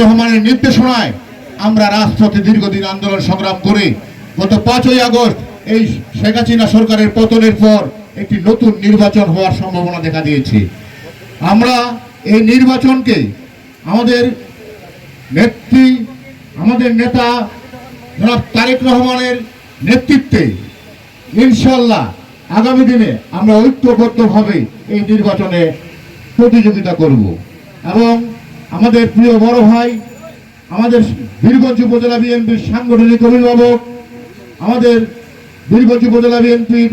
রহমানের নির্দেশনায় আমরা রাজপথে দীর্ঘদিন আন্দোলন সংগ্রাম করে গত পাঁচই আগস্ট এই শেখ হাসিনা সরকারের পতনের পর একটি নতুন নির্বাচন হওয়ার সম্ভাবনা দেখা দিয়েছে। আমরা এই নির্বাচনকে আমাদের নেত্রী, আমাদের নেতা জনাব তারেক রহমানের নেতৃত্বে ইনশাল্লাহ আগামী দিনে আমরা ঐক্যবদ্ধভাবে এই নির্বাচনে প্রতিযোগিতা করব এবং আমাদের প্রিয় বড় ভাই, আমাদের বীরগঞ্জ উপজেলা বিএনপির সাংগঠনিক অভিভাবক, আমাদের বীরগঞ্জ উপজেলা বিএনপির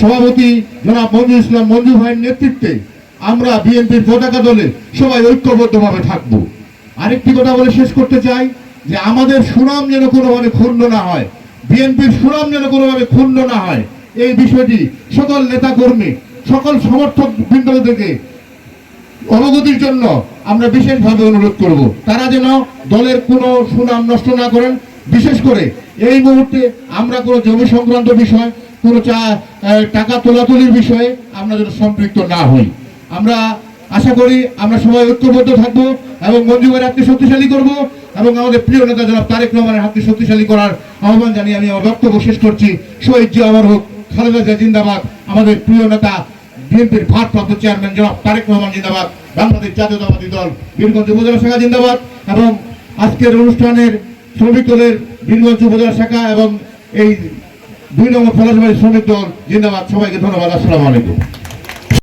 সভাপতি জনাব মঞ্জু ইসলাম মঞ্জু ভাইয়ের নেতৃত্বে আমরা বিএনপির পতাকা দলে সবাই ঐক্যবদ্ধভাবে থাকব। আরেকটি কথা বলে শেষ করতে চাই যে আমাদের সুনাম যেন কোনোভাবে ক্ষুণ্ণ না হয়, বিএনপির সুনাম যেন কোনোভাবে ক্ষুণ্ণ না হয়, এই বিষয়টি সকল নেতাকর্মী, সকল সমর্থক বৃন্দ থেকে অবগতির জন্য আমরা বিশেষভাবে অনুরোধ করব, তারা যেন দলের কোনো সুনাম নষ্ট না করেন। বিশেষ করে এই মুহূর্তে আমরা কোনো জমি সংক্রান্ত বিষয়, কোনো চা- টাকা তোলাতুলির বিষয়ে আমরা যেন সম্পৃক্ত না হই। আমরা আশা করি আমরা সবাই ঐক্যবদ্ধ থাকব এবং মঞ্জুবের হাতকে শক্তিশালী করব এবং আমাদের প্রিয় নেতা জনাব তারেক রহমানের হাতকে শক্তিশালী করার আহ্বান জানিয়ে আমি আমার বক্তব্য শেষ করছি। শহীদ জি আমার হোক খালেদা জিয়া জিন্দাবাদ, আমাদের প্রিয় নেতা বিএনপির ভারপ্রাপ্ত চেয়ারম্যান জনাব তারেক রহমান জিন্দাবাদ, বাংলাদেশ জাতীয়তাবাদী দল বীরগঞ্জ উপজেলা শাখা জিন্দাবাদ, এবং আজকের অনুষ্ঠানের শ্রমিক দলের বীরগঞ্জ উপজেলা শাখা এবং এই দুই নম্বর ফলাশবাড়ি শ্রমিক দল জিন্দাবাদ। সবাইকে ধন্যবাদ। আসসালামু আলাইকুম।